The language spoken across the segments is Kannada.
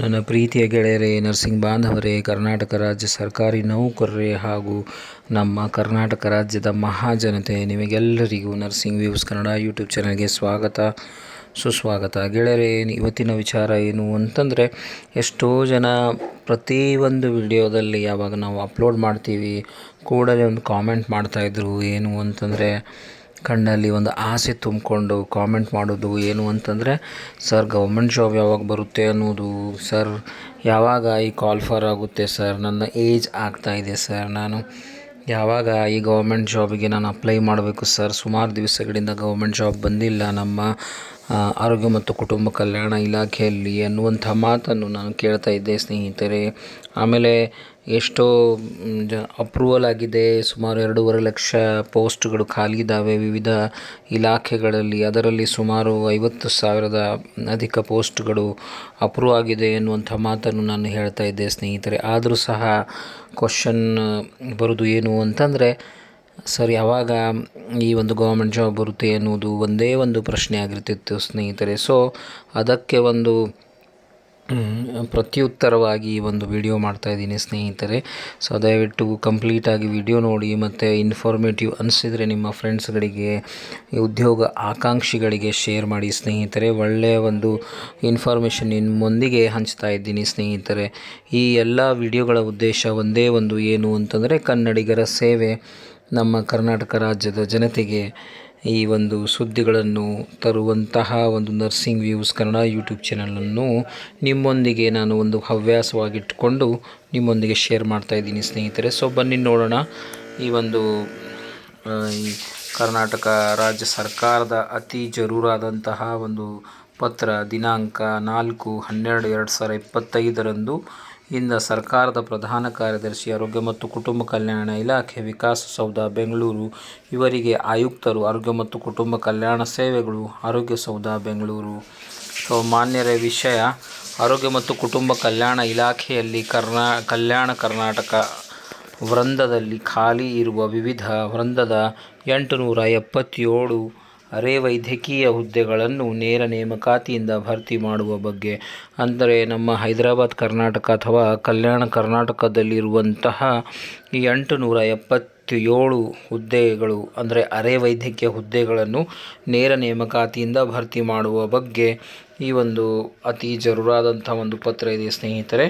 ನನ್ನ ಪ್ರೀತಿಯ ಗೆಳೆಯರೇ ನರ್ಸಿಂಗ್ ಬಾಂಧವರೇ, ಕರ್ನಾಟಕ ರಾಜ್ಯ ಸರ್ಕಾರಿ ನೌಕರರೇ ಹಾಗೂ ನಮ್ಮ ಕರ್ನಾಟಕ ರಾಜ್ಯದ ಮಹಾಜನತೆ, ನಿಮಗೆಲ್ಲರಿಗೂ ನರ್ಸಿಂಗ್ ವ್ಯೂಸ್ ಕನ್ನಡ ಯೂಟ್ಯೂಬ್ ಚಾನಲ್ಗೆ ಸ್ವಾಗತ. ಸುಸ್ವಾಗತ. ಗೆಳೆಯರೇ, ಇವತ್ತಿನ ವಿಚಾರ ಏನು ಅಂತಂದರೆ, ಎಷ್ಟೋ ಜನ ಪ್ರತಿಯೊಂದು ವಿಡಿಯೋದಲ್ಲಿ ಯಾವಾಗ ನಾವು ಅಪ್ಲೋಡ್ ಮಾಡ್ತೀವಿ, ಕೂಡಲೇ ಒಂದು ಕಾಮೆಂಟ್ ಮಾಡ್ತಾಯಿದ್ರು ಏನು ಅಂತಂದರೆ ಕಣ್ಣಲ್ಲಿ ಒಂದು ಆಸೆ ತುಂಬಿಕೊಂಡು ಕಾಮೆಂಟ್ ಮಾಡೋದು ಏನು ಅಂತಂದರೆ, ಸರ್, ಗೌರ್ಮೆಂಟ್ ಜಾಬ್ ಯಾವಾಗ ಬರುತ್ತೆ ಅನ್ನೋದು. ಸರ್, ಯಾವಾಗ ಈ ಕಾಲ್ ಫಾರ್ ಆಗುತ್ತೆ, ಸರ್? ನನ್ನ ಏಜ್ ಆಗ್ತಾ ಇದೆ, ಸರ್. ನಾನು ಯಾವಾಗ ಈ ಗೌರ್ಮೆಂಟ್ ಜಾಬಿಗೆ ನಾನು ಅಪ್ಲೈ ಮಾಡಬೇಕು, ಸರ್? ಸುಮಾರು ದಿವಸಗಳಿಂದ ಗೌರ್ಮೆಂಟ್ ಜಾಬ್ ಬಂದಿಲ್ಲ. ನಮ್ಮ ಆರೋಗ್ಯ ಮತ್ತು ಕುಟುಂಬ ಕಲ್ಯಾಣ ಇಲಾಖೆಯಲ್ಲಿ ಅನ್ನುವಂಥ ಮಾತನ್ನು ನಾನು ಕೇಳ್ತಾ ಇದ್ದೆ, ಸ್ನೇಹಿತರೆ. ಆಮೇಲೆ ಎಷ್ಟೋ ಅಪ್ರೂವಲ್ ಆಗಿದೆ. ಸುಮಾರು ಎರಡೂವರೆ ಲಕ್ಷ ಪೋಸ್ಟ್ಗಳು ಖಾಲಿ ಇದ್ದಾವೆ ವಿವಿಧ ಇಲಾಖೆಗಳಲ್ಲಿ. ಅದರಲ್ಲಿ ಸುಮಾರು ಐವತ್ತು ಸಾವಿರದ ಅಧಿಕ ಪೋಸ್ಟ್ಗಳು ಅಪ್ರೂವ್ ಆಗಿದೆ ಎನ್ನುವಂಥ ಮಾತನ್ನು ನಾನು ಹೇಳ್ತಾ ಇದ್ದೆ, ಸ್ನೇಹಿತರೆ. ಆದರೂ ಸಹ ಕ್ವಶನ್ ಬರೋದು ಏನು ಅಂತಂದರೆ, ಸರ್, ಯಾವಾಗ ಈ ಒಂದು ಗೌರ್ಮೆಂಟ್ ಜಾಬ್ ಬರುತ್ತೆ ಅನ್ನೋದು ಒಂದೇ ಒಂದು ಪ್ರಶ್ನೆ ಆಗಿರ್ತಿತ್ತು, ಸ್ನೇಹಿತರೆ. ಸೊ ಅದಕ್ಕೆ ಒಂದು ಪ್ರತ್ಯುತ್ತರವಾಗಿ ಒಂದು ವಿಡಿಯೋ ಮಾಡ್ತಾ ಇದ್ದೀನಿ ಸ್ನೇಹಿತರೆ. ಸೊ ದಯವಿಟ್ಟು ಕಂಪ್ಲೀಟಾಗಿ ವಿಡಿಯೋ ನೋಡಿ ಮತ್ತು ಇನ್ಫಾರ್ಮೇಟಿವ್ ಅನಿಸಿದರೆ ನಿಮ್ಮ ಫ್ರೆಂಡ್ಸ್ಗಳಿಗೆ ಉದ್ಯೋಗ ಆಕಾಂಕ್ಷಿಗಳಿಗೆ ಶೇರ್ ಮಾಡಿ ಸ್ನೇಹಿತರೆ. ಒಳ್ಳೆಯ ಒಂದು ಇನ್ಫಾರ್ಮೇಷನ್ ನಿಮ್ಮೊಂದಿಗೆ ಹಂಚ್ತಾ ಇದ್ದೀನಿ ಸ್ನೇಹಿತರೆ. ಈ ಎಲ್ಲ ವಿಡಿಯೋಗಳ ಉದ್ದೇಶ ಒಂದೇ ಒಂದು ಏನು ಅಂತಂದರೆ ಕನ್ನಡಿಗರ ಸೇವೆ ನಮ್ಮ ಕರ್ನಾಟಕ ರಾಜ್ಯದ ಜನತೆಗೆ ಈ ಒಂದು ಸುದ್ದಿಗಳನ್ನು ತರುವಂತಹ ಒಂದು ನರ್ಸಿಂಗ್ ವ್ಯೂಸ್ ಕನ್ನಡ ಯೂಟ್ಯೂಬ್ ಚಾನಲನ್ನು ನಿಮ್ಮೊಂದಿಗೆ ನಾನು ಒಂದು ಹವ್ಯಾಸವಾಗಿಟ್ಟುಕೊಂಡು ನಿಮ್ಮೊಂದಿಗೆ ಶೇರ್ ಮಾಡ್ತಾ ಇದ್ದೀನಿ ಸ್ನೇಹಿತರೆ. ಸೊ ಬನ್ನಿ ನೋಡೋಣ. ಈ ಒಂದು ಈ ಕರ್ನಾಟಕ ರಾಜ್ಯ ಸರ್ಕಾರದ ಅತಿ ಜರೂರಾದಂತಹ ಒಂದು ಪತ್ರ ದಿನಾಂಕ ನಾಲ್ಕು ಹನ್ನೆರಡು ಎರಡು ಸಾವಿರ ಇಪ್ಪತ್ತೈದರಂದು ಇಂದ ಸರ್ಕಾರದ ಪ್ರಧಾನ ಕಾರ್ಯದರ್ಶಿ, ಆರೋಗ್ಯ ಮತ್ತು ಕುಟುಂಬ ಕಲ್ಯಾಣ ಇಲಾಖೆ, ವಿಕಾಸಸೌಧ, ಬೆಂಗಳೂರು. ಇವರಿಗೆ ಆಯುಕ್ತರು, ಆರೋಗ್ಯ ಮತ್ತು ಕುಟುಂಬ ಕಲ್ಯಾಣ ಸೇವೆಗಳು, ಆರೋಗ್ಯ ಸೌಧ, ಬೆಂಗಳೂರು. ಸೊ ಮಾನ್ಯರ ವಿಷಯ, ಆರೋಗ್ಯ ಮತ್ತು ಕುಟುಂಬ ಕಲ್ಯಾಣ ಇಲಾಖೆಯಲ್ಲಿ ಕರ್ನಾ, ಕಲ್ಯಾಣ ಕರ್ನಾಟಕ ವೃಂದದಲ್ಲಿ ಖಾಲಿ ಇರುವ ವಿವಿಧ ವೃಂದದ ಎಂಟು ನೂರ ಎಪ್ಪತ್ತೇಳು ಅರೆ ವೈದ್ಯಕೀಯ ಹುದ್ದೆಗಳನ್ನು ನೇರ ನೇಮಕಾತಿಯಿಂದ ಭರ್ತಿ ಮಾಡುವ ಬಗ್ಗೆ. ಅಂದರೆ ನಮ್ಮ ಹೈದರಾಬಾದ್ ಕರ್ನಾಟಕ ಅಥವಾ ಕಲ್ಯಾಣ ಕರ್ನಾಟಕದಲ್ಲಿರುವಂತಹ ಈ ಎಂಟು ನೂರ ಎಪ್ಪತ್ತೇಳು ಹುದ್ದೆಗಳು, ಅಂದರೆ ಅರೆ ವೈದ್ಯಕೀಯ ಹುದ್ದೆಗಳನ್ನು ನೇರ ನೇಮಕಾತಿಯಿಂದ ಭರ್ತಿ ಮಾಡುವ ಬಗ್ಗೆ ಈ ಒಂದು ಅತಿ ಜರುರಾದಂಥ ಒಂದು ಪತ್ರ ಇದೆ ಸ್ನೇಹಿತರೆ.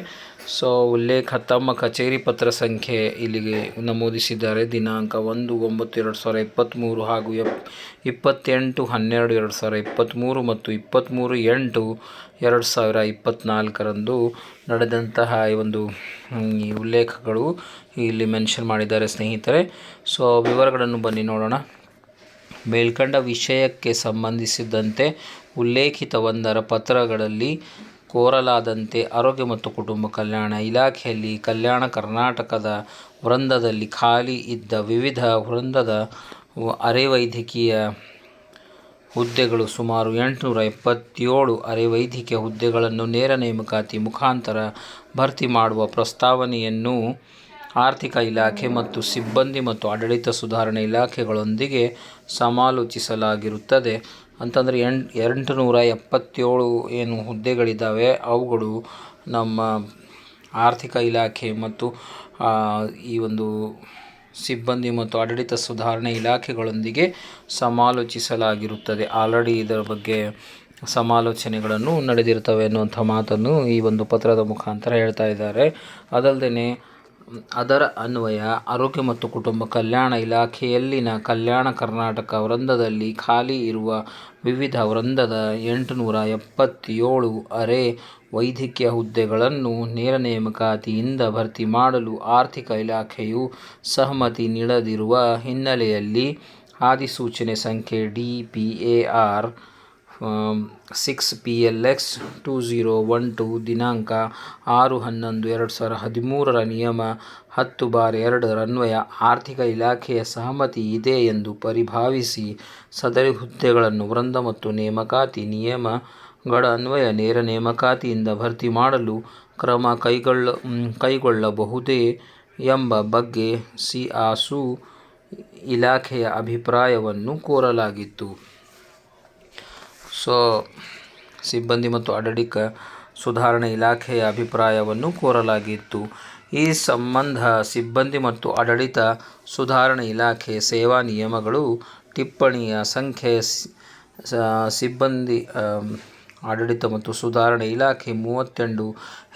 ಸೊ ಉಲ್ಲೇಖ ತಮ್ಮ ಕಚೇರಿ ಪತ್ರ ಸಂಖ್ಯೆ ಇಲ್ಲಿಗೆ ನಮೂದಿಸಿದ್ದಾರೆ. ದಿನಾಂಕ ಒಂದು ಒಂಬತ್ತು ಎರಡು ಸಾವಿರ ಇಪ್ಪತ್ತ್ಮೂರು ಹಾಗೂ ಎಪ್, ಇಪ್ಪತ್ತೆಂಟು ಹನ್ನೆರಡು ಎರಡು ಸಾವಿರ ಇಪ್ಪತ್ತ್ಮೂರು ಮತ್ತು ಇಪ್ಪತ್ತ್ಮೂರು ಎಂಟು ಎರಡು ಸಾವಿರ ಇಪ್ಪತ್ತ್ನಾಲ್ಕರಂದು ನಡೆದಂತಹ ಈ ಒಂದು ಈ ಉಲ್ಲೇಖಗಳು ಇಲ್ಲಿ ಮೆನ್ಷನ್ ಮಾಡಿದ್ದಾರೆ ಸ್ನೇಹಿತರೆ. ಸೊ ವಿವರಗಳನ್ನು ಬನ್ನಿ ನೋಡೋಣ. ಮೇಲ್ಕಂಡ ವಿಷಯಕ್ಕೆ ಸಂಬಂಧಿಸಿದಂತೆ ಉಲ್ಲೇಖಿತ ಒಂದರ ಪತ್ರಗಳಲ್ಲಿ ಕೋರಲಾದಂತೆ ಆರೋಗ್ಯ ಮತ್ತು ಕುಟುಂಬ ಕಲ್ಯಾಣ ಇಲಾಖೆಯಲ್ಲಿ ಕಲ್ಯಾಣ ಕರ್ನಾಟಕದ ವೃಂದದಲ್ಲಿ ಖಾಲಿ ಇದ್ದ ವಿವಿಧ ವೃಂದದ ಅರೆ ವೈದ್ಯಕೀಯ ಹುದ್ದೆಗಳು ಸುಮಾರು ಎಂಟುನೂರ ಎಪ್ಪತ್ತೇಳು ಅರೆ ವೈದ್ಯಕೀಯ ಹುದ್ದೆಗಳನ್ನು ನೇರ ನೇಮಕಾತಿ ಮುಖಾಂತರ ಭರ್ತಿ ಮಾಡುವ ಪ್ರಸ್ತಾವನೆಯನ್ನು ಆರ್ಥಿಕ ಇಲಾಖೆ ಮತ್ತು ಸಿಬ್ಬಂದಿ ಮತ್ತು ಆಡಳಿತ ಸುಧಾರಣೆ ಇಲಾಖೆಗಳೊಂದಿಗೆ ಸಮಾಲೋಚಿಸಲಾಗಿರುತ್ತದೆ. ಅಂತಂದರೆ ಎಂಟು ನೂರ ಎಪ್ಪತ್ತೇಳು ಏನು ಹುದ್ದೆಗಳಿದ್ದಾವೆ, ಅವುಗಳು ನಮ್ಮ ಆರ್ಥಿಕ ಇಲಾಖೆ ಮತ್ತು ಈ ಒಂದು ಸಿಬ್ಬಂದಿ ಮತ್ತು ಆಡಳಿತ ಸುಧಾರಣೆ ಇಲಾಖೆಗಳೊಂದಿಗೆ ಸಮಾಲೋಚಿಸಲಾಗಿರುತ್ತದೆ. ಆಲ್ರೆಡಿ ಇದರ ಬಗ್ಗೆ ಸಮಾಲೋಚನೆಗಳನ್ನು ನಡೆದಿರ್ತವೆ ಅನ್ನುವಂಥ ಮಾತನ್ನು ಈ ಒಂದು ಪತ್ರದ ಮುಖಾಂತರ ಹೇಳ್ತಾ ಇದ್ದಾರೆ. ಅದಲ್ಲದೆ ಅದರ ಅನ್ವಯ ಆರೋಗ್ಯ ಮತ್ತು ಕುಟುಂಬ ಕಲ್ಯಾಣ ಇಲಾಖೆಯಲ್ಲಿನ ಕಲ್ಯಾಣ ಕರ್ನಾಟಕ ವೃಂದದಲ್ಲಿ ಖಾಲಿ ಇರುವ ವಿವಿಧ ವೃಂದದ ಎಂಟುನೂರ ಎಪ್ಪತ್ತೇಳು ಅರೆ ವೈದ್ಯಕೀಯ ಹುದ್ದೆಗಳನ್ನು ನೇರ ನೇಮಕಾತಿಯಿಂದ ಭರ್ತಿ ಮಾಡಲು ಆರ್ಥಿಕ ಇಲಾಖೆಯು ಸಹಮತಿ ನೀಡದಿರುವ ಹಿನ್ನೆಲೆಯಲ್ಲಿ ಅಧಿಸೂಚನೆ ಸಂಖ್ಯೆ D P A R six P L X two zero one two ದಿನಾಂಕ ಆರು ಹನ್ನೊಂದು ಎರಡು ಸಾವಿರ ಹದಿಮೂರರ ನಿಯಮ ಹತ್ತು ಬಾರ್ ಎರಡರನ್ವಯ ಆರ್ಥಿಕ ಇಲಾಖೆಯ ಸಹಮತಿ ಇದೆ ಎಂದು ಪರಿಭಾವಿಸಿ ಸದರಿ ಹುದ್ದೆಗಳನ್ನು ವೃಂದ ಮತ್ತು ನೇಮಕಾತಿ ನಿಯಮಗಳ ಅನ್ವಯ ನೇರ ನೇಮಕಾತಿಯಿಂದ ಭರ್ತಿ ಮಾಡಲು ಕ್ರಮ ಕೈಗೊಳ್ಳ ಕೈಗೊಳ್ಳಬಹುದೇ ಎಂಬ ಬಗ್ಗೆ ಸಿ ಆಸು ಇಲಾಖೆಯ ಅಭಿಪ್ರಾಯವನ್ನು ಕೋರಲಾಗಿತ್ತು. ಸೊ, ಸಿಬ್ಬಂದಿ ಮತ್ತು ಆಡಳಿತ ಸುಧಾರಣೆ ಇಲಾಖೆಯ ಅಭಿಪ್ರಾಯವನ್ನು ಕೋರಲಾಗಿತ್ತು. ಈ ಸಂಬಂಧ ಸಿಬ್ಬಂದಿ ಮತ್ತು ಆಡಳಿತ ಸುಧಾರಣೆ ಇಲಾಖೆ ಸೇವಾ ನಿಯಮಗಳು ಟಿಪ್ಪಣಿಯ ಸಂಖ್ಯೆ ಸಿಬ್ಬಂದಿ ಆಡಳಿತ ಮತ್ತು ಸುಧಾರಣೆ ಇಲಾಖೆ ಮೂವತ್ತೆಂಟು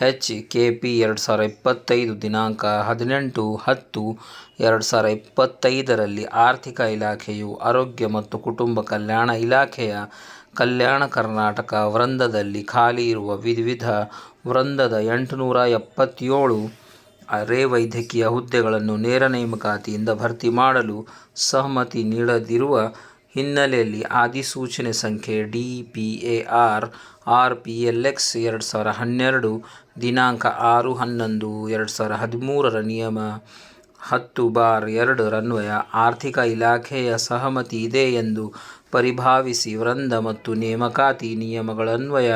ಹೆಚ್ ಕೆ ಪಿ ಎರಡು ಸಾವಿರ ಇಪ್ಪತ್ತೈದು, ದಿನಾಂಕ ಹದಿನೆಂಟು, ಹತ್ತು, ಎರಡು ಸಾವಿರ ಇಪ್ಪತ್ತೈದರಲ್ಲಿ ಆರ್ಥಿಕ ಇಲಾಖೆಯು ಆರೋಗ್ಯ ಮತ್ತು ಕುಟುಂಬ ಕಲ್ಯಾಣ ಇಲಾಖೆಯ ಕಲ್ಯಾಣ ಕರ್ನಾಟಕ ವೃಂದದಲ್ಲಿ ಖಾಲಿ ಇರುವ ವಿವಿಧ ವೃಂದದ ಎಂಟುನೂರ ಎಪ್ಪತ್ತೇಳು ಅರೆ ವೈದ್ಯಕೀಯ ಹುದ್ದೆಗಳನ್ನು ನೇರ ನೇಮಕಾತಿಯಿಂದ ಭರ್ತಿ ಮಾಡಲು ಸಹಮತಿ ನೀಡದಿರುವ ಹಿನ್ನೆಲೆಯಲ್ಲಿ ಅಧಿಸೂಚನೆ ಸಂಖ್ಯೆ D P A R R P L X ಎರಡು ಸಾವಿರ ಹನ್ನೆರಡು, ದಿನಾಂಕ ಆರು ಹನ್ನೊಂದು ಎರಡು ಸಾವಿರ ಹದಿಮೂರರ ನಿಯಮ ಹತ್ತು ಬಾರ್ ಎರಡರನ್ವಯ ಆರ್ಥಿಕ ಇಲಾಖೆಯ ಸಹಮತಿ ಇದೆ ಎಂದು ಪರಿಭಾವಿಸಿ ವೃಂದ ಮತ್ತು ನೇಮಕಾತಿ ನಿಯಮಗಳನ್ವಯ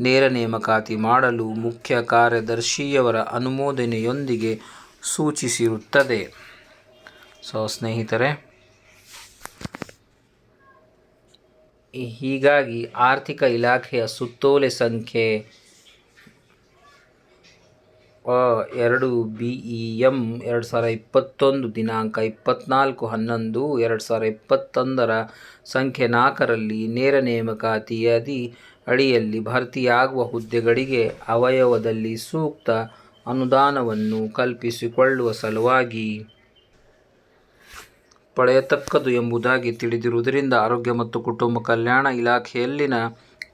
ನೇರ ನೇಮಕಾತಿ ಮಾಡಲು ಮುಖ್ಯ ಕಾರ್ಯದರ್ಶಿಯವರ ಅನುಮೋದನೆಯೊಂದಿಗೆ ಸೂಚಿಸಿರುತ್ತದೆ. ಸೊ ಸ್ನೇಹಿತರೆ, ಹೀಗಾಗಿ ಆರ್ಥಿಕ ಇಲಾಖೆಯ ಸುತ್ತೋಲೆ ಸಂಖ್ಯೆ ಎರಡು ಬಿ, ಇ ಎಂ ಎರಡು ಸಾವಿರ ಇಪ್ಪತ್ತೊಂದು, ದಿನಾಂಕ ಇಪ್ಪತ್ತ್ನಾಲ್ಕು ಹನ್ನೊಂದು, ಎರಡು ಸಾವಿರ ಇಪ್ಪತ್ತೊಂದರ ಸಂಖ್ಯೆ ನಾಲ್ಕರಲ್ಲಿ ನೇರ ನೇಮಕಾತಿಯಾದಿ ಅಡಿಯಲ್ಲಿ ಭರ್ತಿಯಾಗುವ ಹುದ್ದೆಗಳಿಗೆ ಅವಯವದಲ್ಲಿ ಸೂಕ್ತ ಅನುದಾನವನ್ನು ಕಲ್ಪಿಸಿಕೊಳ್ಳುವ ಸಲುವಾಗಿ ಪಡೆಯತಕ್ಕದು ಎಂಬುದಾಗಿ ತಿಳಿದಿರುವುದರಿಂದ ಆರೋಗ್ಯ ಮತ್ತು ಕುಟುಂಬ ಕಲ್ಯಾಣ ಇಲಾಖೆಯಲ್ಲಿನ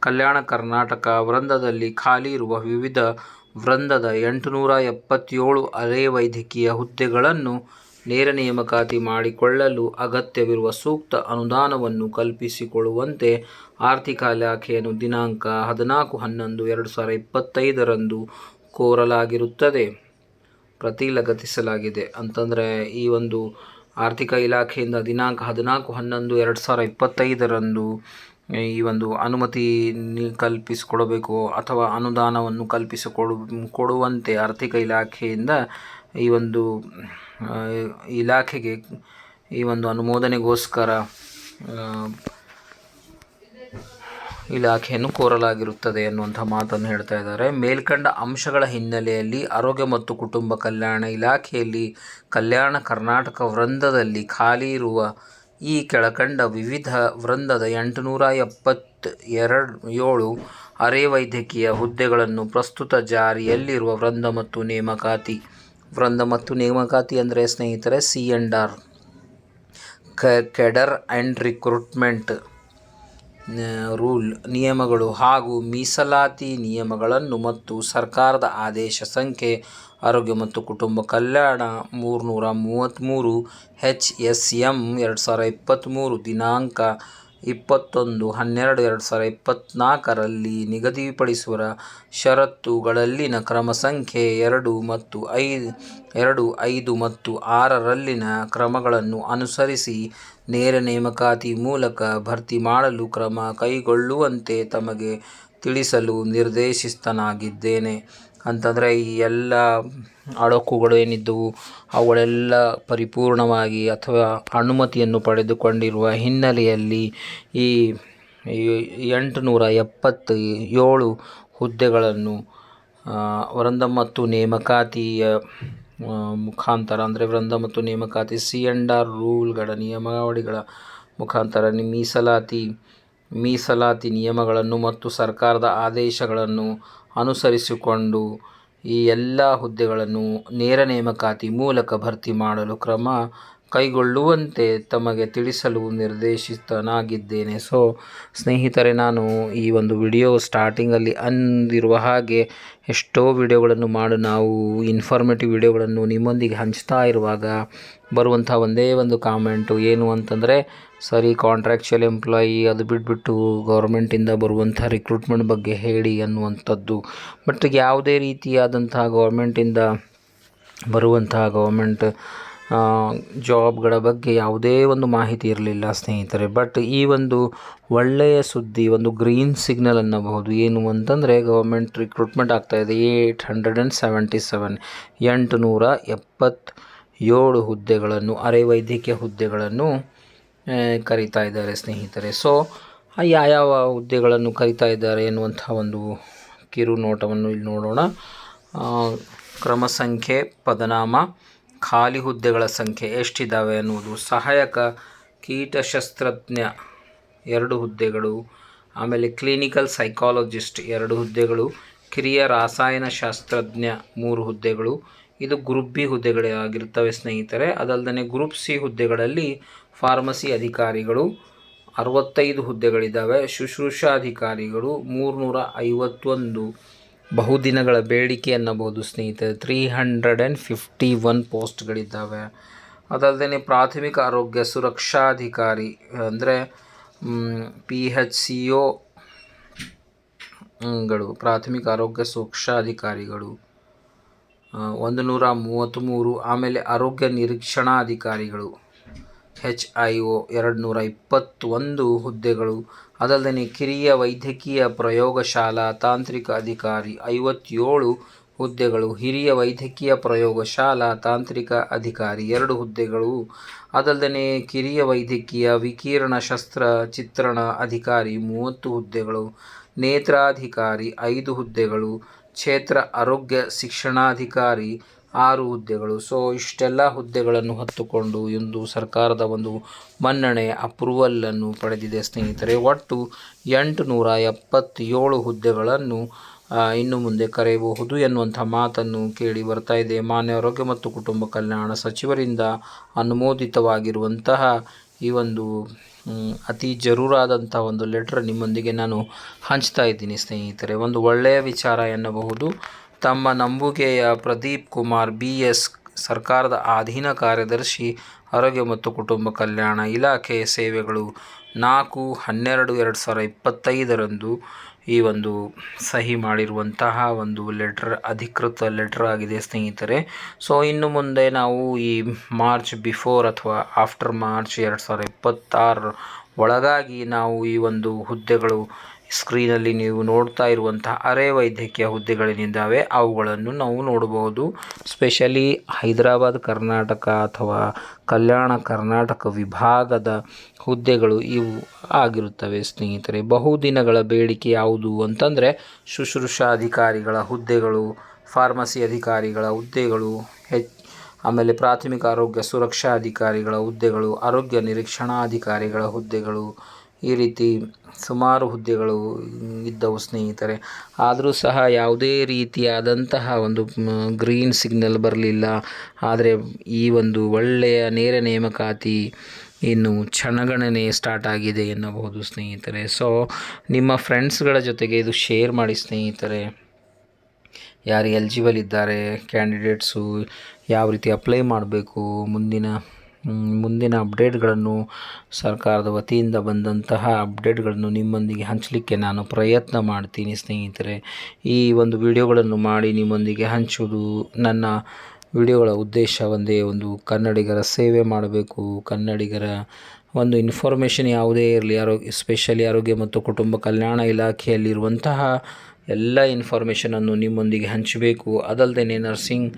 ಕಲ್ಯಾಣ ಕರ್ನಾಟಕ ವೃಂದದಲ್ಲಿ ಖಾಲಿ ಇರುವ ವಿವಿಧ ವೃಂದದ ಎಂಟುನೂರ ಎಪ್ಪತ್ತೇಳು ಅರೆ ವೈದ್ಯಕೀಯ ಹುದ್ದೆಗಳನ್ನು ನೇರ ನೇಮಕಾತಿ ಮಾಡಿಕೊಳ್ಳಲು ಅಗತ್ಯವಿರುವ ಸೂಕ್ತ ಅನುದಾನವನ್ನು ಕಲ್ಪಿಸಿಕೊಡುವಂತೆ ಆರ್ಥಿಕ ಇಲಾಖೆಯನ್ನು ದಿನಾಂಕ ಹದಿನಾಲ್ಕು ಹನ್ನೊಂದು ಎರಡು ಸಾವಿರ ಇಪ್ಪತ್ತೈದರಂದು ಕೋರಲಾಗಿರುತ್ತದೆ. ಪ್ರತಿ ಲಗತ್ತಿಸಲಾಗಿದೆ ಅಂತಂದರೆ ಈ ಒಂದು ಆರ್ಥಿಕ ಇಲಾಖೆಯಿಂದ ದಿನಾಂಕ ಹದಿನಾಲ್ಕು ಹನ್ನೊಂದು ಎರಡು ಸಾವಿರ ಇಪ್ಪತ್ತೈದರಂದು ಈ ಒಂದು ಅನುಮತಿ ಕಲ್ಪಿಸಿಕೊಡಬೇಕು ಅಥವಾ ಅನುದಾನವನ್ನು ಕಲ್ಪಿಸಿಕೊಡು ಕೊಡುವಂತೆ ಆರ್ಥಿಕ ಇಲಾಖೆಯಿಂದ ಈ ಒಂದು ಇಲಾಖೆಗೆ ಈ ಒಂದು ಅನುಮೋದನೆಗೋಸ್ಕರ ಇಲಾಖೆಯನ್ನು ಕೋರಲಾಗಿರುತ್ತದೆ ಎನ್ನುವಂಥ ಮಾತನ್ನು ಹೇಳ್ತಾ ಇದ್ದಾರೆ. ಮೇಲ್ಕಂಡ ಅಂಶಗಳ ಹಿನ್ನೆಲೆಯಲ್ಲಿ ಆರೋಗ್ಯ ಮತ್ತು ಕುಟುಂಬ ಕಲ್ಯಾಣ ಇಲಾಖೆಯಲ್ಲಿ ಕಲ್ಯಾಣ ಕರ್ನಾಟಕ ವೃಂದದಲ್ಲಿ ಖಾಲಿ ಇರುವ ಈ ಕೆಳಕಂಡ ವಿವಿಧ ವೃಂದದ ಎಂಟುನೂರ ಎಪ್ಪತ್ತ ಏಳು ಅರೆ ವೈದ್ಯಕೀಯ ಹುದ್ದೆಗಳನ್ನು ಪ್ರಸ್ತುತ ಜಾರಿಯಲ್ಲಿರುವ ವೃಂದ ಮತ್ತು ನೇಮಕಾತಿ. ವೃಂದ ಮತ್ತು ನೇಮಕಾತಿ ಅಂದರೆ ಸ್ನೇಹಿತರೆ, C and R. Cadre and recruitment. Rule, ನಿಯಮಗಳು ಹಾಗೂ ಮೀಸಲಾತಿ ನಿಯಮಗಳನ್ನು ಮತ್ತು ಸರ್ಕಾರದ ಆದೇಶ ಸಂಖ್ಯೆ ಆರೋಗ್ಯ ಮತ್ತು ಕುಟುಂಬ ಕಲ್ಯಾಣ ಮೂರುನೂರ ಮೂವತ್ತ್ಮೂರು ಎಚ್ ಎಸ್ ಎಂ ಎರಡು ಸಾವಿರ ಇಪ್ಪತ್ತ್ಮೂರು ದಿನಾಂಕ ಇಪ್ಪತ್ತೊಂದು, ಹನ್ನೆರಡು, ಎರಡು ಸಾವಿರ ಇಪ್ಪತ್ತ್ನಾಲ್ಕರಲ್ಲಿ ನಿಗದಿಪಡಿಸುವ ಷರತ್ತುಗಳಲ್ಲಿನ ಕ್ರಮ ಸಂಖ್ಯೆ ಎರಡು ಮತ್ತು ಐದು, ಎರಡು, ಐದು ಮತ್ತು ಆರರಲ್ಲಿನ ಕ್ರಮಗಳನ್ನು ಅನುಸರಿಸಿ ನೇರ ನೇಮಕಾತಿ ಮೂಲಕ ಭರ್ತಿ ಮಾಡಲು ಕ್ರಮ ಕೈಗೊಳ್ಳುವಂತೆ ತಮಗೆ ತಿಳಿಸಲು ನಿರ್ದೇಶಿತನಾಗಿದ್ದೇನೆ ಅಂತಂದರೆ ಈ ಎಲ್ಲ ಅಡಕುಗಳು ಏನಿದ್ದವು, ಅವುಗಳೆಲ್ಲ ಪರಿಪೂರ್ಣವಾಗಿ ಅಥವಾ ಅನುಮತಿಯನ್ನು ಪಡೆದುಕೊಂಡಿರುವ ಹಿನ್ನೆಲೆಯಲ್ಲಿ ಈ ಎಂಟುನೂರ ಎಪ್ಪತ್ತು ಏಳು ಹುದ್ದೆಗಳನ್ನು ವೃಂದ ಮತ್ತು ನೇಮಕಾತಿಯ ಮುಖಾಂತರ, ಅಂದರೆ ವೃಂದ ಮತ್ತು ನೇಮಕಾತಿ ಸಿ ಎಂಡ್ ಆರ್ ರೂಲ್ಗಳ ನಿಯಮಾವಳಿಗಳ ಮುಖಾಂತರ ಮೀಸಲಾತಿ ಮೀಸಲಾತಿ ನಿಯಮಗಳನ್ನು ಮತ್ತು ಸರ್ಕಾರದ ಆದೇಶಗಳನ್ನು ಅನುಸರಿಸಿಕೊಂಡು ಈ ಎಲ್ಲ ಹುದ್ದೆಗಳನ್ನು ನೇರ ನೇಮಕಾತಿ ಮೂಲಕ ಭರ್ತಿ ಮಾಡಲು ಕ್ರಮ ಕೈಗೊಳ್ಳುವಂತೆ ತಮಗೆ ತಿಳಿಸಲು ನಿರ್ದೇಶಿತನಾಗಿದ್ದೇನೆ. ಸೊ ಸ್ನೇಹಿತರೆ, ನಾನು ಈ ಒಂದು ವಿಡಿಯೋ ಸ್ಟಾರ್ಟಿಂಗಲ್ಲಿ ಅಂದಿರುವ ಹಾಗೆ ಎಷ್ಟೋ ವಿಡಿಯೋಗಳನ್ನು ಮಾಡಿ ನಾವು ಇನ್ಫಾರ್ಮೇಟಿವ್ ವಿಡಿಯೋಗಳನ್ನು ನಿಮ್ಮೊಂದಿಗೆ ಹಂಚ್ತಾ ಇರುವಾಗ ಬರುವಂಥ ಒಂದೇ ಒಂದು ಕಾಮೆಂಟು ಏನು ಅಂತಂದರೆ ಸರಿ ಕಾಂಟ್ರಾಕ್ಚುಯಲ್ ಎಂಪ್ಲಾಯಿ ಅದು ಬಿಟ್ಬಿಟ್ಟು ಗೌರ್ಮೆಂಟಿಂದ ಬರುವಂಥ ರಿಕ್ರೂಟ್ಮೆಂಟ್ ಬಗ್ಗೆ ಹೇಳಿ ಅನ್ನುವಂಥದ್ದು. ಬಟ್ ಯಾವುದೇ ರೀತಿಯಾದಂತಹ ಗೌರ್ಮೆಂಟಿಂದ ಬರುವಂತಹ ಗೌರ್ಮೆಂಟ್ ಜಾಬ್ಗಳ ಬಗ್ಗೆ ಯಾವುದೇ ಒಂದು ಮಾಹಿತಿ ಇರಲಿಲ್ಲ ಸ್ನೇಹಿತರೆ. ಬಟ್ ಈ ಒಂದು ಒಳ್ಳೆಯ ಸುದ್ದಿ, ಒಂದು ಗ್ರೀನ್ ಸಿಗ್ನಲ್ ಅನ್ನಬಹುದು ಏನು ಅಂತಂದರೆ ಗೌರ್ಮೆಂಟ್ ರಿಕ್ರೂಟ್ಮೆಂಟ್ ಆಗ್ತಾಯಿದೆ eight hundred and seventy seven ಎಂಟು ನೂರ ಎಪ್ಪತ್ತೇಳು ಹುದ್ದೆಗಳನ್ನು, ಅರೆ ವೈದ್ಯಕೀಯ ಹುದ್ದೆಗಳನ್ನು ಕರಿತಾ ಇದ್ದಾರೆ ಸ್ನೇಹಿತರೆ. ಸೊ ಯಾವ್ಯಾವ ಹುದ್ದೆಗಳನ್ನು ಕರಿತಾ ಇದ್ದಾರೆ ಎನ್ನುವಂಥ ಒಂದು ಕಿರು ನೋಟವನ್ನು ಇಲ್ಲಿ ನೋಡೋಣ. ಕ್ರಮ ಸಂಖ್ಯೆ ಪದನಾಮ, ಖಾಲಿ ಹುದ್ದೆಗಳ ಸಂಖ್ಯೆ ಎಷ್ಟಿದ್ದಾವೆ ಅನ್ನುವುದು, ಸಹಾಯಕ ಕೀಟಶಾಸ್ತ್ರಜ್ಞ ಎರಡು ಹುದ್ದೆಗಳು, ಆಮೇಲೆ ಕ್ಲಿನಿಕಲ್ ಸೈಕಾಲಜಿಸ್ಟ್ ಎರಡು ಹುದ್ದೆಗಳು, ಕಿರಿಯ ರಾಸಾಯನಶಾಸ್ತ್ರಜ್ಞ ಮೂರು ಹುದ್ದೆಗಳು ಇದು ಗ್ರೂಪ್ ಬಿ ಹುದ್ದೆಗಳಾಗಿರ್ತವೆ ಸ್ನೇಹಿತರೆ. ಅದಲ್ಲದೆ ಗ್ರೂಪ್ ಸಿ ಹುದ್ದೆಗಳಲ್ಲಿ ಫಾರ್ಮಸಿ ಅಧಿಕಾರಿಗಳು ಅರವತ್ತೈದು ಹುದ್ದೆಗಳಿದ್ದಾವೆ. ಶುಶ್ರೂಷಾಧಿಕಾರಿಗಳು ಮೂರುನೂರ ಐವತ್ತೊಂದು ಬಹುದಿನಗಳ ಬೇಡಿಕೆ ಅನ್ನಬಹುದು ಸ್ನೇಹಿತರೆ. Three hundred and fifty one ಪೋಸ್ಟ್ಗಳಿದ್ದಾವೆ. ಅದಲ್ಲದೆ ಪ್ರಾಥಮಿಕ ಆರೋಗ್ಯ ಸುರಕ್ಷಾಧಿಕಾರಿ ಅಂದರೆ ಪಿ ಹೆಚ್ ಸಿ ಒ ಗಳು, ಪ್ರಾಥಮಿಕ ಆರೋಗ್ಯ ಸುರಕ್ಷಾಧಿಕಾರಿಗಳು ಒಂದು ನೂರ ಮೂವತ್ತ್ಮೂರು ಆಮೇಲೆ ಆರೋಗ್ಯ ನಿರೀಕ್ಷಣಾಧಿಕಾರಿಗಳು ಹೆಚ್ ಐ ಒ ಎರಡು ನೂರ ಇಪ್ಪತ್ತೊಂದು ಹುದ್ದೆಗಳು. ಅದಲ್ಲದೆ ಕಿರಿಯ ವೈದ್ಯಕೀಯ ಪ್ರಯೋಗಶಾಲಾ ತಾಂತ್ರಿಕ ಅಧಿಕಾರಿ ಐವತ್ತೇಳು ಹುದ್ದೆಗಳು. ಹಿರಿಯ ವೈದ್ಯಕೀಯ ಪ್ರಯೋಗಶಾಲಾ ತಾಂತ್ರಿಕ ಅಧಿಕಾರಿ ಎರಡು ಹುದ್ದೆಗಳು. ಅದಲ್ಲದೆ ಕಿರಿಯ ವೈದ್ಯಕೀಯ ವಿಕಿರಣ ಶಸ್ತ್ರ ಚಿತ್ರಣ ಅಧಿಕಾರಿ ಮೂವತ್ತು ಹುದ್ದೆಗಳು. ನೇತ್ರಾಧಿಕಾರಿ ಐದು ಹುದ್ದೆಗಳು. ಕ್ಷೇತ್ರ ಆರೋಗ್ಯ ಶಿಕ್ಷಣಾಧಿಕಾರಿ ಆರು ಹುದ್ದೆಗಳು. ಸೊ, ಇಷ್ಟೆಲ್ಲ ಹುದ್ದೆಗಳನ್ನು ಹೊತ್ತುಕೊಂಡು ಇಂದು ಸರ್ಕಾರದ ಒಂದು ಮನ್ನಣೆ ಅಪ್ರೂವಲನ್ನು ಪಡೆದಿದೆ ಸ್ನೇಹಿತರೆ. ಒಟ್ಟು ಎಂಟು ನೂರ ಎಪ್ಪತ್ತೇಳು ಹುದ್ದೆಗಳನ್ನು ಇನ್ನು ಮುಂದೆ ಕರೆಯಬಹುದು ಎನ್ನುವಂಥ ಮಾತನ್ನು ಕೇಳಿ ಬರ್ತಾ ಇದೆ. ಮಾನ್ಯ ಆರೋಗ್ಯ ಮತ್ತು ಕುಟುಂಬ ಕಲ್ಯಾಣ ಸಚಿವರಿಂದ ಅನುಮೋದಿತವಾಗಿರುವಂತಹ ಈ ಒಂದು ಅತಿ ಜರೂರಾದಂಥ ಒಂದು ಲೆಟ್ರ್ ನಿಮ್ಮೊಂದಿಗೆ ನಾನು ಹಂಚ್ತಾ ಇದ್ದೀನಿ, ಸ್ನೇಹಿತರೆ. ಒಂದು ಒಳ್ಳೆಯ ವಿಚಾರ ಎನ್ನಬಹುದು. ತಮ್ಮ ನಂಬುಗೆಯ ಪ್ರದೀಪ್ ಕುಮಾರ್ ಬಿ ಎಸ್ ಸರ್ಕಾರದ ಅಧೀನ ಕಾರ್ಯದರ್ಶಿ, ಆರೋಗ್ಯ ಮತ್ತು ಕುಟುಂಬ ಕಲ್ಯಾಣ ಇಲಾಖೆಯ ಸೇವೆಗಳು ನಾಲ್ಕು ಹನ್ನೆರಡು ಎರಡು ಸಾವಿರ ಇಪ್ಪತ್ತೈದರಂದು ಈ ಒಂದು ಸಹಿ ಮಾಡಿರುವಂತಹ ಒಂದು ಲೆಟ್ರ್ ಅಧಿಕೃತ ಲೆಟ್ರ್ ಆಗಿದೆ ಸ್ನೇಹಿತರೆ. ಸೊ ಇನ್ನು ಮುಂದೆ ನಾವು ಈ ಮಾರ್ಚ್ ಬಿಫೋರ್ ಅಥವಾ ಆಫ್ಟರ್ ಮಾರ್ಚ್ ಎರಡು ಸಾವಿರ ಇಪ್ಪತ್ತಾರರ ಒಳಗಾಗಿ ನಾವು ಈ ಒಂದು ಹುದ್ದೆಗಳು ಸ್ಕ್ರೀನಲ್ಲಿ ನೀವು ನೋಡ್ತಾ ಇರುವಂತಹ ಅರೆ ವೈದ್ಯಕೀಯ ಹುದ್ದೆಗಳೇನಿದ್ದಾವೆ ಅವುಗಳನ್ನು ನಾವು ನೋಡಬಹುದು. ಸ್ಪೆಷಲಿ ಹೈದರಾಬಾದ್ ಕರ್ನಾಟಕ ಅಥವಾ ಕಲ್ಯಾಣ ಕರ್ನಾಟಕ ವಿಭಾಗದ ಹುದ್ದೆಗಳು ಇವು ಆಗಿರುತ್ತವೆ ಸ್ನೇಹಿತರೆ. ಬಹುದಿನಗಳ ಬೇಡಿಕೆ ಯಾವುದು ಅಂತಂದರೆ ಶುಶ್ರೂಷಾಧಿಕಾರಿಗಳ ಹುದ್ದೆಗಳು, ಫಾರ್ಮಸಿ ಅಧಿಕಾರಿಗಳ ಹುದ್ದೆಗಳು, ಹೆಚ್ ಆಮೇಲೆ ಪ್ರಾಥಮಿಕ ಆರೋಗ್ಯ ಸುರಕ್ಷಾ ಅಧಿಕಾರಿಗಳ ಹುದ್ದೆಗಳು, ಆರೋಗ್ಯ ನಿರೀಕ್ಷಣಾಧಿಕಾರಿಗಳ ಹುದ್ದೆಗಳು ಈ ರೀತಿ ಸುಮಾರು ಹುದ್ದೆಗಳು ಇದ್ದವು ಸ್ನೇಹಿತರೆ. ಆದರೂ ಸಹ ಯಾವುದೇ ರೀತಿಯಾದಂತಹ ಒಂದು ಗ್ರೀನ್ ಸಿಗ್ನಲ್ ಬರಲಿಲ್ಲ. ಆದರೆ ಈ ಒಂದು ಒಳ್ಳೆಯ ನೇರ ನೇಮಕಾತಿ ಇನ್ನು ಕ್ಷಣಗಣನೆ ಸ್ಟಾರ್ಟ್ ಆಗಿದೆ ಎನ್ನಬಹುದು ಸ್ನೇಹಿತರೆ. ಸೊ ನಿಮ್ಮ ಫ್ರೆಂಡ್ಸ್ಗಳ ಜೊತೆಗೆ ಇದು ಶೇರ್ ಮಾಡಿ ಸ್ನೇಹಿತರೆ. ಯಾರು ಎಲಿಜಿಬಲ್ ಇದ್ದಾರೆ ಕ್ಯಾಂಡಿಡೇಟ್ಸು ಯಾವ ರೀತಿ ಅಪ್ಲೈ ಮಾಡಬೇಕು, ಮುಂದಿನ ಮುಂದಿನ ಅಪ್ಡೇಟ್ಗಳನ್ನು ಸರ್ಕಾರದ ವತಿಯಿಂದ ಬಂದಂತಹ ಅಪ್ಡೇಟ್ಗಳನ್ನು ನಿಮ್ಮೊಂದಿಗೆ ಹಂಚಲಿಕ್ಕೆ ನಾನು ಪ್ರಯತ್ನ ಮಾಡ್ತೀನಿ ಸ್ನೇಹಿತರೆ. ಈ ಒಂದು ವಿಡಿಯೋಗಳನ್ನು ಮಾಡಿ ನಿಮ್ಮೊಂದಿಗೆ ಹಂಚುವುದು ನನ್ನ ವಿಡಿಯೋಗಳ ಉದ್ದೇಶ. ಒಂದೇ ಒಂದು ಕನ್ನಡಿಗರ ಸೇವೆ ಮಾಡಬೇಕು. ಕನ್ನಡಿಗರ ಒಂದು ಇನ್ಫಾರ್ಮೇಷನ್ ಯಾವುದೇ ಇರಲಿ, ಆರೋಗ್ಯ ಸ್ಪೆಷಲಿ ಆರೋಗ್ಯ ಮತ್ತು ಕುಟುಂಬ ಕಲ್ಯಾಣ ಇಲಾಖೆಯಲ್ಲಿರುವಂತಹ ಎಲ್ಲ ಇನ್ಫಾರ್ಮೇಷನನ್ನು ನಿಮ್ಮೊಂದಿಗೆ ಹಂಚಬೇಕು. ಅದಲ್ಲದೆ ನರ್ಸಿಂಗ್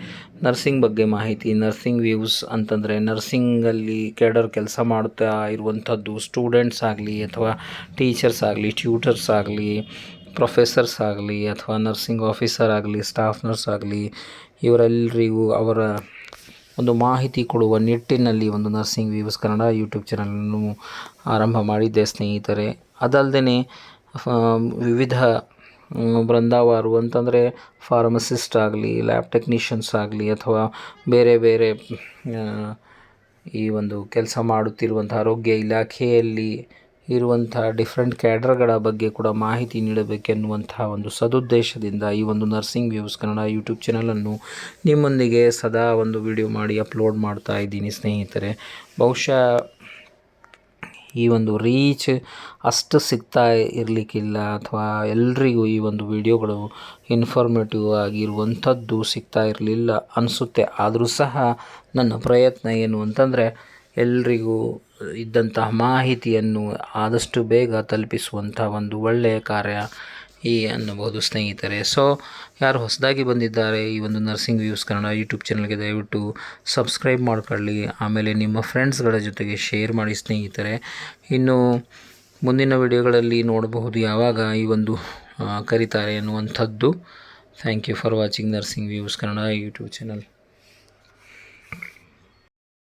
ನರ್ಸಿಂಗ್ ಬಗ್ಗೆ ಮಾಹಿತಿ ನರ್ಸಿಂಗ್ ವ್ಯೂಸ್ ಅಂತಂದರೆ ನರ್ಸಿಂಗಲ್ಲಿ ಕೆಡರ್ ಕೆಲಸ ಮಾಡ್ತಾ ಇರುವಂಥದ್ದು ಸ್ಟೂಡೆಂಟ್ಸ್ ಆಗಲಿ ಅಥವಾ ಟೀಚರ್ಸ್ ಆಗಲಿ ಟ್ಯೂಟರ್ಸ್ ಆಗಲಿ ಪ್ರೊಫೆಸರ್ಸ್ ಆಗಲಿ ಅಥವಾ ನರ್ಸಿಂಗ್ ಆಫೀಸರ್ ಆಗಲಿ ಸ್ಟಾಫ್ ನರ್ಸ್ ಆಗಲಿ ಇವರೆಲ್ಲರಿಗೂ ಅವರ ಒಂದು ಮಾಹಿತಿ ಕೊಡುವ ನಿಟ್ಟಿನಲ್ಲಿ ಒಂದು ನರ್ಸಿಂಗ್ ವ್ಯೂಸ್ ಕನ್ನಡ ಯೂಟ್ಯೂಬ್ ಚಾನಲನ್ನು ಆರಂಭ ಮಾಡಿದ್ದೆ ಸ್ನೇಹಿತರೆ. ಅದಲ್ಲದೆ ವಿವಿಧ ಬೃಂದಾವಾರು ಅಂತಂದರೆ ಫಾರ್ಮಸಿಸ್ಟ್ ಆಗಲಿ ಲ್ಯಾಬ್ ಟೆಕ್ನಿಷಿಯನ್ಸ್ ಆಗಲಿ ಅಥವಾ ಬೇರೆ ಬೇರೆ ಈ ಒಂದು ಕೆಲಸ ಮಾಡುತ್ತಿರುವಂಥ ಆರೋಗ್ಯ ಇಲಾಖೆಯಲ್ಲಿ ಇರುವಂಥ ಡಿಫ್ರೆಂಟ್ ಕ್ಯಾಡ್ರ್ಗಳ ಬಗ್ಗೆ ಕೂಡ ಮಾಹಿತಿ ನೀಡಬೇಕೆನ್ನುವಂಥ ಒಂದು ಸದುದ್ದೇಶದಿಂದ ಈ ಒಂದು ನರ್ಸಿಂಗ್ ವ್ಯೂಸ್ ಕನ್ನಡ ಯೂಟ್ಯೂಬ್ ಚಾನಲನ್ನು ನಿಮ್ಮೊಂದಿಗೆ ಸದಾ ಒಂದು ವಿಡಿಯೋ ಮಾಡಿ ಅಪ್ಲೋಡ್ ಮಾಡ್ತಾ ಇದ್ದೀನಿ ಸ್ನೇಹಿತರೆ. ಬಹುಶಃ ಈ ಒಂದು ರೀಚ್ ಅಷ್ಟು ಸಿಗ್ತಾ ಇರಲಿಕ್ಕಿಲ್ಲ ಅಥವಾ ಎಲ್ರಿಗೂ ಈ ಒಂದು ವಿಡಿಯೋಗಳು ಇನ್ಫಾರ್ಮೇಟಿವ್ ಆಗಿರುವಂಥದ್ದು ಸಿಗ್ತಾ ಇರಲಿಲ್ಲ ಅನಿಸುತ್ತೆ. ಆದರೂ ಸಹ ನನ್ನ ಪ್ರಯತ್ನ ಏನು ಅಂತಂದರೆ ಎಲ್ರಿಗೂ ಇದ್ದಂತಹ ಮಾಹಿತಿಯನ್ನು ಆದಷ್ಟು ಬೇಗ ತಲುಪಿಸುವಂಥ ಒಂದು ಒಳ್ಳೆಯ ಕಾರ್ಯ ಈ ಅನ್ನಬಹುದು ಸ್ನೇಹಿತರೆ. ಸೊ ಯಾರು ಹೊಸದಾಗಿ ಬಂದಿದ್ದಾರೆ ಈ ಒಂದು ನರ್ಸಿಂಗ್ ವ್ಯೂಸ್ ಕನ್ನಡ ಯೂಟ್ಯೂಬ್ ಚಾನಲ್ಗೆ ದಯವಿಟ್ಟು ಸಬ್ಸ್ಕ್ರೈಬ್ ಮಾಡ್ಕೊಳ್ಳಿ. ಆಮೇಲೆ ನಿಮ್ಮ ಫ್ರೆಂಡ್ಸ್ಗಳ ಜೊತೆಗೆ ಶೇರ್ ಮಾಡಿ ಸ್ನೇಹಿತರೆ. ಇನ್ನು ಮುಂದಿನ ವಿಡಿಯೋಗಳಲ್ಲಿ ನೋಡಬಹುದು ಯಾವಾಗ ಈ ಒಂದು ಕರೀತಾರೆ ಅನ್ನುವಂಥದ್ದು. Thank you for watching nursing views Kannada YouTube channel